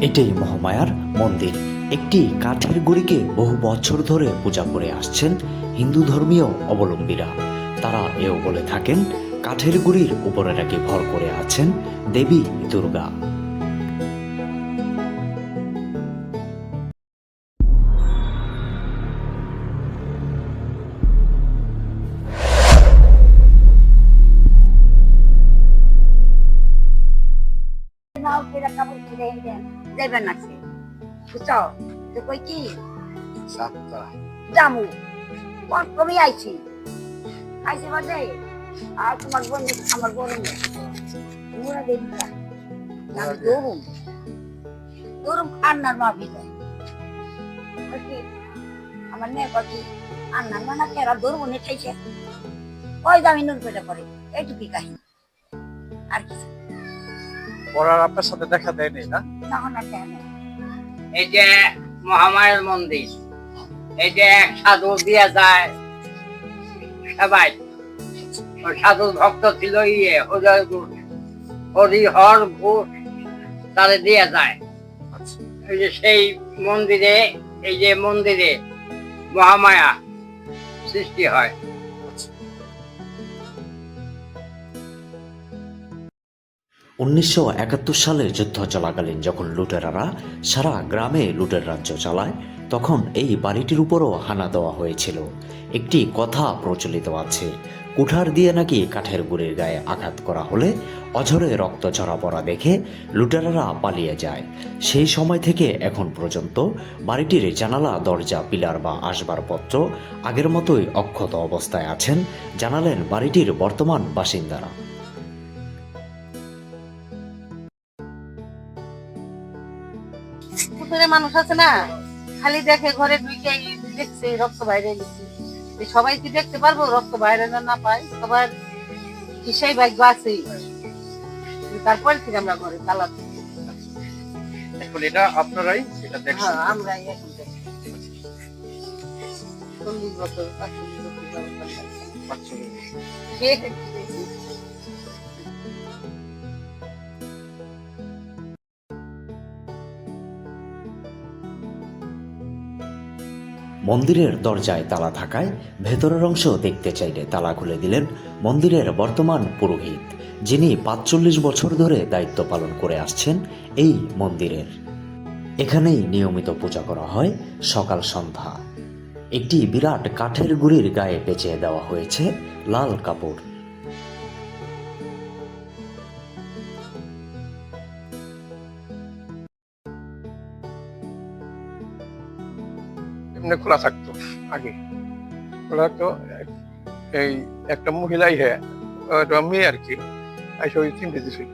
এটাই মহামায়ার মন্দির। একটি কাঠের গুড়িকে বহু বছর ধরে পূজা করে আসছেন হিন্দু ধর্মীয় অবলম্বীরা। তারা এও বলে থাকেন, কাঠের গুড়ির উপরে নাকি ভর করে আছেন দেবী দুর্গা। নাও কেরা কাপড় কিনে দেন। যাইবেন না সে। বুঝছ? তো কই কি? সাতটা। জামু। কোন কমি আইছি। আইছি বাজে আর তোমার বোন আমার বোন মুরা দেবি আমি দৌড়ুম দৌড়ুম আন্নার মা বিলে কি আমার নে কটি আন্নার মা না কেরা দৌড়বো নে ওই দামি নুন পেটে পড়ে এইটুকুই কাহিনী। আর কিছু পড়ার আপনার সাথে দেখা দেয়নি না? না না এই যে মহামায়ের মন্দির এই যে এক সাধু দিয়ে যায় সবাই। ওই সাধু ভক্ত ছিল ইয়ে হৃদয় ঘোষ হরিহর ঘোষ তারে দিয়ে যায়। এই যে সেই মন্দিরে এই যে মন্দিরে মহামায়া সৃষ্টি হয়। উনিশশো একাত্তর সালের যুদ্ধ চলাকালীন যখন লুটেরারা সারা গ্রামে লুটের রাজ্য চালায়, তখন এই বাড়িটির উপরও হানা দেওয়া হয়েছিল। একটি কথা প্রচলিত আছে, কুঠার দিয়ে নাকি কাঠের গুড়ির গায়ে আঘাত করা হলে অঝরে রক্ত ঝরা পড়া দেখে লুটেরারা পালিয়ে যায়। সেই সময় থেকে এখন পর্যন্ত বাড়িটির জানালা, দরজা, পিলার বা আসবাবপত্র আগের মতোই অক্ষত অবস্থায় আছেন, জানালেন বাড়িটির বর্তমান বাসিন্দারা। পুকুরে মানুষ আছে না খালি দেখে ঘরে ঢুকে দেখছে রক্ত বাইরে গেছে সবাই কি দেখতে পারব? রক্ত বাইরে না না পায়। সবার সেই ভাগ্য আছে। তারপরে থেকে আমরা ঘরে তালা এখন এটা আপনারাই এটা দেখছেন। হ্যাঁ আমরা এখন চল্লিশ বছর পাঁচচল্লিশ বছর মন্দিরের দরজায় তালা থাকায় ভেতরের অংশ দেখতে চাইলে তালা খুলে দিলেন মন্দিরের বর্তমান পুরোহিত, যিনি পাঁচচল্লিশ বছর ধরে দায়িত্ব পালন করে আসছেন এই মন্দিরের। এখানেই নিয়মিত পূজা করা হয় সকাল সন্ধ্যা। একটি বিরাট কাঠের গুড়ির গায়ে পেঁচিয়ে দেওয়া হয়েছে লাল কাপড়। এমনি খোলা থাকতো, আগে। খোলা থাকতো, এই একটা মহিলাই হ্যাঁ মেয়ে আর কি এসে ওই চিমটি দিছিল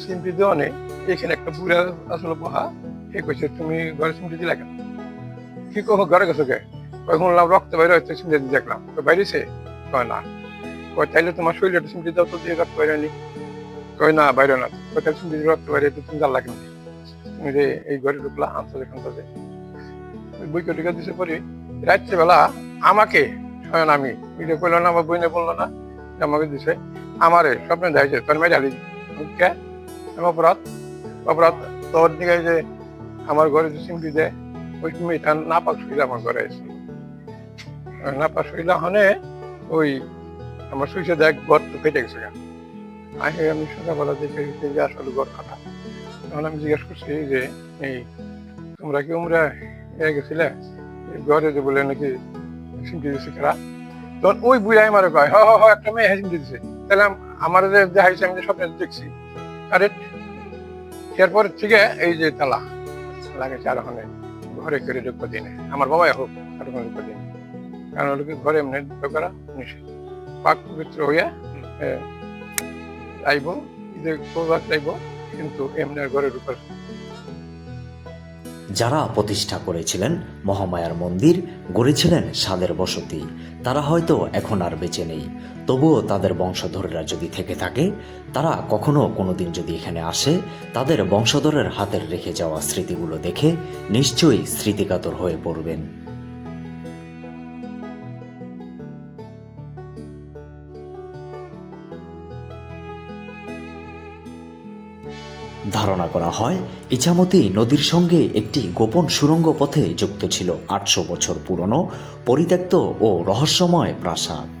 চিমটি দেওয়া নেই, এখানে একটা বুড়া আসলে বহা সে কইছে, তুমি ঘরে চিমটি দিলা কেন? কি কহ ঘরে গেছো কে? কই, শুনলাম রক্ত বাইরে হচ্ছে চিমটি দিয়ে দেখলাম। কই, বাইরেছে? কয়, না। কই তাইলে তোমার শরীরে চিমটি দাও তো, দিয়ে রক্ত বাইরে নি। কই না, বাইরে না। কই তাহলে চিমটি রক্ত বাইরে তো তুমি জানলা কেন? তুমি যে এই ঘরে ঢুকলা আনছো যেখান থেকে বই কটিকা দিছে পরে রাত্রিবেলা আমাকে স্বয়ং আমি এটা কইলো না, আমার বইনে বলল না আমাকে দিছে, আমারে স্বপ্নে দেখাইছে, তোর মেয়ে ঢালি কে অপরাধ অপরাধ তোর দিকে যে আমার ঘরে যে সিমটি দেয় ওই মেয়েটা না পাক শুইলে আমার ঘরে এসে। না পাক শুইলা হনে ওই আমার শুইছে দেখ ঘর তো কেটে গেছে আহে আমি সকালবেলা দেখে যে আসলে ঘর কাটা তখন আমি জিজ্ঞেস করছি যে, এই তোমরা কি উমরা গেছিলে? ঘরে যে বলে নাকি সিমটি দিছে তখন ওই বুড়াই কয়, হ হ একটা মেয়ে সিমটি দিছে। তাহলে আমার যে দেখাইছে আমি স্বপ্নে দেখছি। আরে, এরপর থেকে এই যে তালা, লাগাইছে আর ওখানে ঘরে করে ঢুকতে দিনে আমার বাবাই হোক, আর ওখানে দিনে কারণ ঘরে এমনি করা নিষেধ। পাক পবিত্র হইয়া আইব ঈদে করবার চাইব কিন্তু এমনি ঘরে ঢুকার যারা প্রতিষ্ঠা করেছিলেন মহামায়ার মন্দির, গড়েছিলেন সাদের বসতি, তারা হয়তো এখন আর বেঁচে নেই। তবুও তাদের বংশধররা যদি থেকে থাকে, তারা কখনো কোনোদিন যদি এখানে আসে, তাদের বংশধরের হাতের রেখে যাওয়া স্মৃতিগুলো দেখে নিশ্চয়ই স্মৃতিকাতর হয়ে পড়বেন। ধারণা করা হয়, ইছামতি নদীর সঙ্গে একটি গোপন সুরঙ্গ পথে যুক্ত ছিল আটশো বছর পুরনো, পরিত্যক্ত ও রহস্যময় প্রাসাদ।